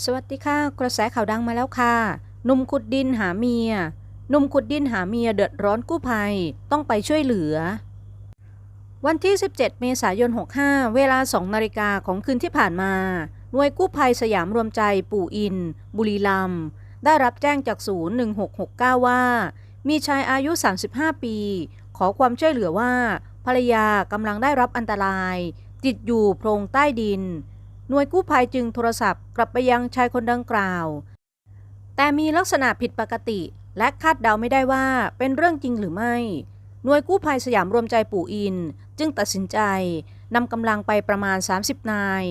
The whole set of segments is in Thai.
สวัสดีค่ะ กระแสข่าวดังมาแล้วค่ะหนุ่มขุดดินหาเมียหนุ่มขุดดินหาเมียเดือดร้อนกู้ภัยต้องไปช่วยเหลือ วันที่ 17 เมษายน 65 เวลา 2 นาฬิกาของคืนที่ผ่านมา หน่วยกู้ภัยสยามรวมใจปู่อิน บุรีรัมย์ได้รับแจ้งจากศูนย์1669 ว่า มีชายอายุ 35 ปี ขอความช่วยเหลือว่า ภรรยากำลังได้รับอันตราย ติดอยู่โพรงใต้ดิน หน่วยกู้ภัยจึงโทรศัพท์กลับไปยังชายคนดังกล่าว แต่มีลักษณะผิดปกติ และคาดเดาไม่ได้ว่าเป็นเรื่องจริงหรือไม่ หน่วยกู้ภัยสยามรวมใจปู่อิน จึงตัดสินใจนำกำลังไปประมาณ 30 นาย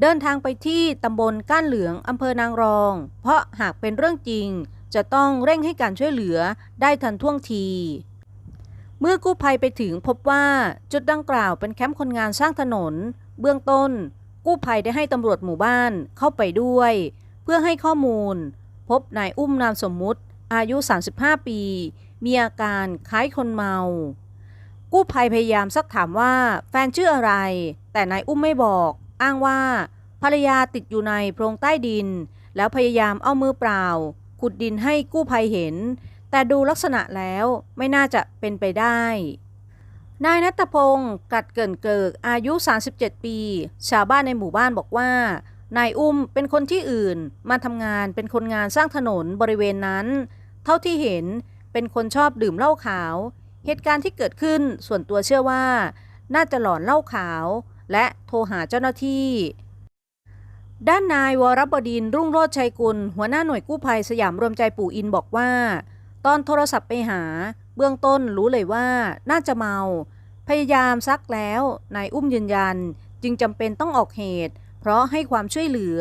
เดินทางไปที่ตำบลก้านเหลืองอำเภอนางรอง เพราะหากเป็นเรื่องจริง จะต้องเร่งให้การช่วยเหลือได้ทันท่วงทีเมื่อกู้ภัยไปถึงพบว่าจุดดังกล่าวเป็นแคมป์คนงานสร้างถนน เบื้องต้น กู้ภัยได้ให้ตำรวจหมู่บ้านเข้าไปด้วย เพื่อให้ข้อมูล พบนายอุ้มนามสมมุติ อายุ 35 ปี มีอาการคล้ายคนเมา กู้ภัยพยายามซักถามว่าแฟนชื่ออะไร แต่นายอุ้มไม่บอก อ้างว่า ภรรยาติดอยู่ในโพรงใต้ดิน แล้วพยายามเอามือเปล่า ขุดดินให้กู้ภัยเห็น แต่ดูลักษณะแล้วไม่น่าจะเป็นไปได้ นายนัตพงศ์กัดเกินเกิกอายุ 37 ปี ชาวบ้านในหมู่บ้านบอกว่า นายอุ้มเป็นคนที่อื่น มาทำงานเป็นคนงานสร้างถนนบริเวณนั้น เท่าที่เห็นเป็นคนชอบดื่มเหล้าขาว เหตุการณ์ที่เกิดขึ้นส่วนตัวเชื่อว่า น่าจะหลอนเหล้าขาว และโทรหาเจ้าหน้าที่ ด้านนายวรบดินรุ่งโรจน์ชัยกุล หัวหน้าหน่วยกู้ภัยสยามรวมใจปู่อินบอกว่า ตอนโทรศัพท์ไปหา เบื้องต้นรู้เลยว่าน่าจะเมา พยายามซักแล้วนายอุ้มยืนยัน จึงจำเป็นต้องออกเหตุ เพราะให้ความช่วยเหลือ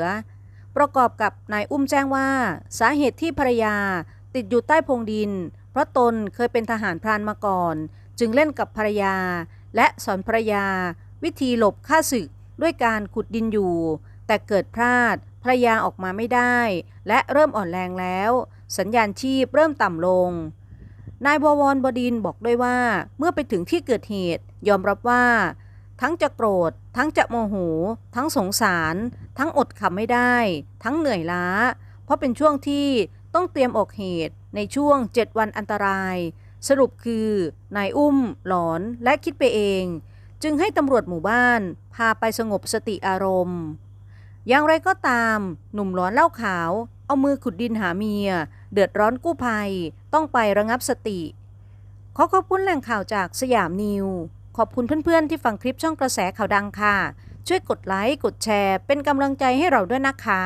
ประกอบกับนายอุ้มแจ้งว่า สาเหตุที่ภรรยาติดอยู่ใต้พงดิน เพราะตนเคยเป็นทหารพรานมาก่อน จึงเล่นกับภรรยา และสอนภรรยา วิธีหลบค่าศึกด้วยการขุดดินอยู่ แต่เกิดพลาดภรรยาออกมาไม่ได้ และเริ่มอ่อนแรงแล้ว สัญญาณชีพเริ่มต่ำลง นายบวรบดินบอกด้วยว่า เมื่อไปถึงที่เกิดเหตุ ยอมรับว่า ทั้งจะโกรธ ทั้งจะโมโห ทั้งสงสาร ทั้งอดขำไม่ได้ ทั้งเหนื่อยล้า เพราะเป็นช่วงที่ต้องเตรียมออกเหตุในช่วง 7 วันอันตราย สรุปคือนายอุ้ม หลอนและคิดไปเอง จึงให้ตำรวจหมู่บ้าน พาไปสงบสติอารมณ์ อย่างไรก็ตาม หนุ่มหลอนเล้าขาว เอามือขุดดินหาเมีย เดือดร้อนกู้ภัย ต้องไประงับสติ ขอขอบคุณแหล่งข่าวจากสยามนิว ขอบคุณเพื่อนๆที่ฟังคลิปช่องกระแสข่าวดังค่ะ ช่วยกดไลค์ กดแชร์ เป็นกำลังใจให้เราด้วยนะคะ